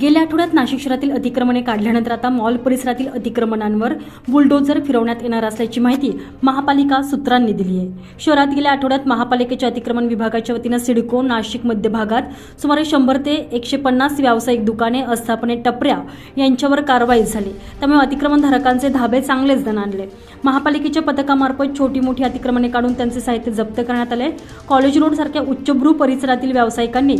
गेल्या आठवड्यात नाशिक शहरातील अतिक्रमणे काढल्यानंतर आता मॉल परिसरातील अतिक्रमणांवर बुलडोझर फिरवण्यात येणार असल्याची माहिती महापालिका सूत्रांनी दिली आहे. शहरात गेल्या आठवड्यात महापालिकेच्या अतिक्रमण विभागाच्या वतीनं सिडको नाशिक मध्य भागात सुमारे शंभर ते एकशे पन्नास व्यावसायिक दुकाने आस्थापने टपऱ्या यांच्यावर कारवाई झाली. त्यामुळे अतिक्रमणधारकांचे धाबे चांगलेच दणाणले. महापालिकेच्या पथकामार्फत छोटी मोठी अतिक्रमणे काढून त्यांचे साहित्य जप्त करण्यात आले. कॉलेज रोड सारख्या उच्चभ्रू परिसरातील व्यावसायिकांनी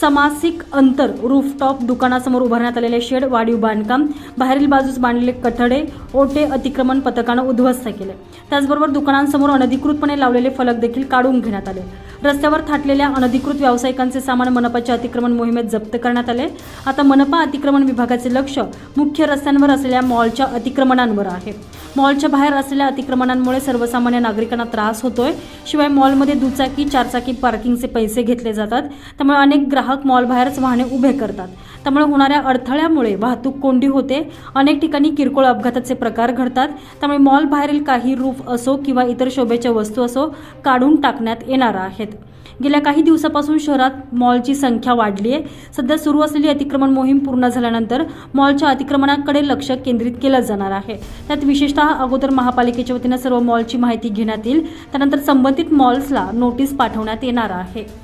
समासिक अंतर रूफटॉप दुकानासमोर उभारण्यात आलेले शेड वाढीव बांधकाम बाहेरील बाजूस बांधलेले कठडे ओटे अतिक्रमण पथकानं उद्ध्वस्त केले. त्याचबरोबर दुकानांसमोर अनधिकृतपणे लावलेले फलक देखील काढून घेण्यात आले. रस्त्यावर थाटलेल्या अनधिकृत व्यावसायिकांचे सामान मनपाच्या अतिक्रमण मोहिमेत जप्त करण्यात आले. आता मनपा अतिक्रमण विभागाचे लक्ष मुख्य रस्त्यांवर असलेल्या मॉलच्या अतिक्रमणांवर आहे. मॉलच्या बाहेर असलेल्या अतिक्रमणांमुळे सर्वसामान्य नागरिकांना त्रास होतोय. शिवाय मॉलमध्ये दुचाकी चारचाकी पार्किंगचे पैसे घेतले जातात. त्यामुळे अनेक ग्राहक मॉल बाहेरच वाहने उभे करतात. त्यामुळे होणाऱ्या अडथळ्यामुळे वाहतूक कोंडी होते. अनेक ठिकाणी किरकोळ अपघाताचे प्रकार घडतात. त्यामुळे मॉल बाहेरील काही रूफ असो किंवा इतर शोभेच्या वस्तू असो काढून टाकण्यात येणार आहेत. गेल्या काही दिवसापासून शहरात मॉलची संख्या वाढली आहे. सध्या सुरू असलेली अतिक्रमण मोहीम पूर्ण झाल्यानंतर मॉलच्या अतिक्रमणाकडे लक्ष केंद्रित केलं जाणार आहे. त्यात विशेषतः अगोदर महापालिकेच्या वतीनं सर्व मॉलची माहिती घेण्यात येईल. त्यानंतर संबंधित मॉल्सला नोटीस पाठवण्यात येणार आहे.